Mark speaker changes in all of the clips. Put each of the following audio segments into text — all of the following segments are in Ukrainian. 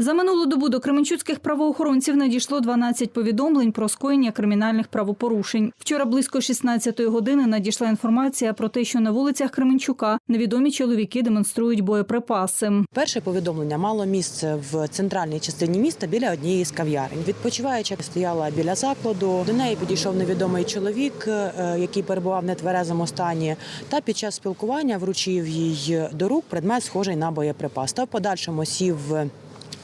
Speaker 1: За минулу добу до кременчуцьких правоохоронців надійшло 12 повідомлень про скоєння кримінальних правопорушень. Вчора близько 16-ї години надійшла інформація про те, що на вулицях Кременчука невідомі чоловіки демонструють боєприпаси.
Speaker 2: Перше повідомлення мало місце в центральній частині міста біля однієї з кав'ярень. Відпочиваючи, стояла біля закладу. До неї підійшов невідомий чоловік, е, який перебував нетверезому стані, та під час спілкування вручив їй до рук предмет, схожий на боєприпас. Та в подальшому сів.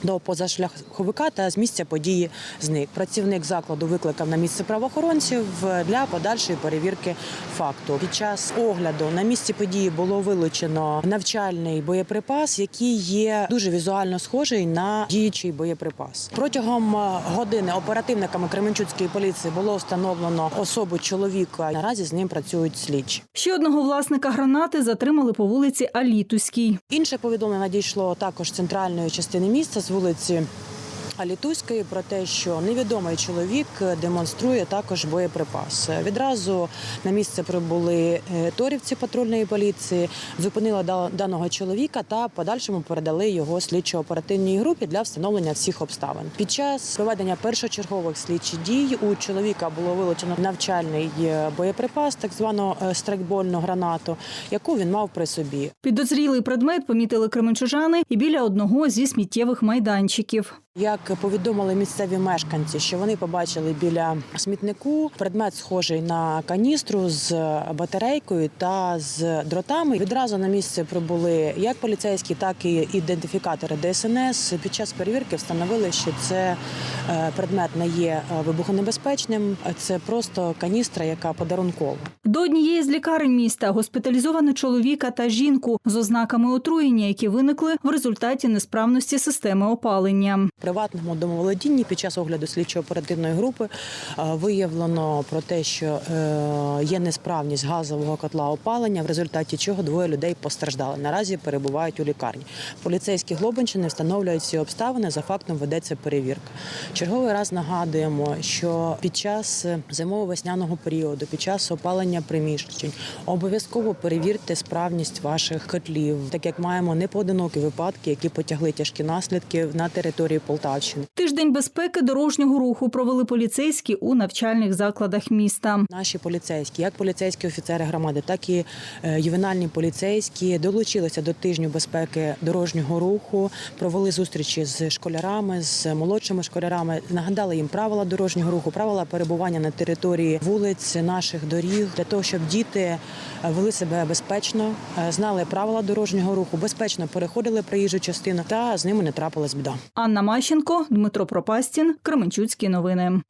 Speaker 2: До позашляховика та з місця події зник. Працівник закладу викликав на місце правоохоронців для подальшої перевірки факту. Під час огляду на місці події було вилучено навчальний боєприпас, який є дуже візуально схожий на діючий боєприпас. Протягом е, години оперативниками Кременчуцької поліції було встановлено особу чоловіка. Наразі з ним працюють слідчі.
Speaker 1: Ще одного власника гранати затримали по вулиці Алітуській.
Speaker 2: Інше повідомлення надійшло також з центральної частини міста з вулиці. Алітуської про те, що невідомий чоловік демонструє також боєприпас. Відразу на місце прибули е, торівці патрульної поліції, зупинили даного чоловіка та подальшому передали його слідчо-оперативній групі для встановлення всіх обставин. Під час проведення першочергових слідчих дій у чоловіка було вилучено навчальний е, боєприпас, так звану е, страйкбольну гранату, яку він мав при собі.
Speaker 1: Підозрілий предмет помітили кременчужани і біля одного зі сміттєвих майданчиків.
Speaker 2: Як повідомили місцеві мешканці, що вони побачили біля смітнику предмет схожий на каністру з батарейкою та з дротами. Відразу на місце прибули як поліцейські, так і ідентифікатори ДСНС. Під час перевірки встановили, що це е, предмет не є е, вибухонебезпечним, це просто каністра, яка подарункова.
Speaker 1: До однієї з лікарень міста госпіталізовано чоловіка та жінку з ознаками отруєння, які виникли в результаті несправності системи опалення.
Speaker 2: Приватному домоволодінні під час огляду слідчо-оперативної групи е, виявлено про те, що е, є несправність газового котла опалення, в результаті чого двоє людей постраждали. Наразі перебувають у лікарні. Поліцейські Глобинщини встановлюють ці обставини. За фактом ведеться перевірка. Черговий раз нагадуємо, що під час зимово-весняного періоду, під час опалення приміщень, обов'язково перевірте справність ваших котлів, так як маємо непоодинокі випадки, які потягли тяжкі наслідки на території Полтавщини.
Speaker 1: Тиждень безпеки дорожнього руху провели поліцейські у навчальних закладах міста.
Speaker 2: Наші поліцейські, як поліцейські офіцери громади, так і е, ювенальні поліцейські долучилися до тижню безпеки дорожнього руху, провели зустрічі з школярами, з молодшими школярами, нагадали їм правила дорожнього руху, правила перебування на території вулиць наших доріг для того, щоб діти е, вели себе безпечно, е, знали правила дорожнього руху, безпечно переходили проїжджу частину та з ними не трапилась біда.
Speaker 1: Анна Мащенко, Дмитро Пропастін, Кременчуцькі новини.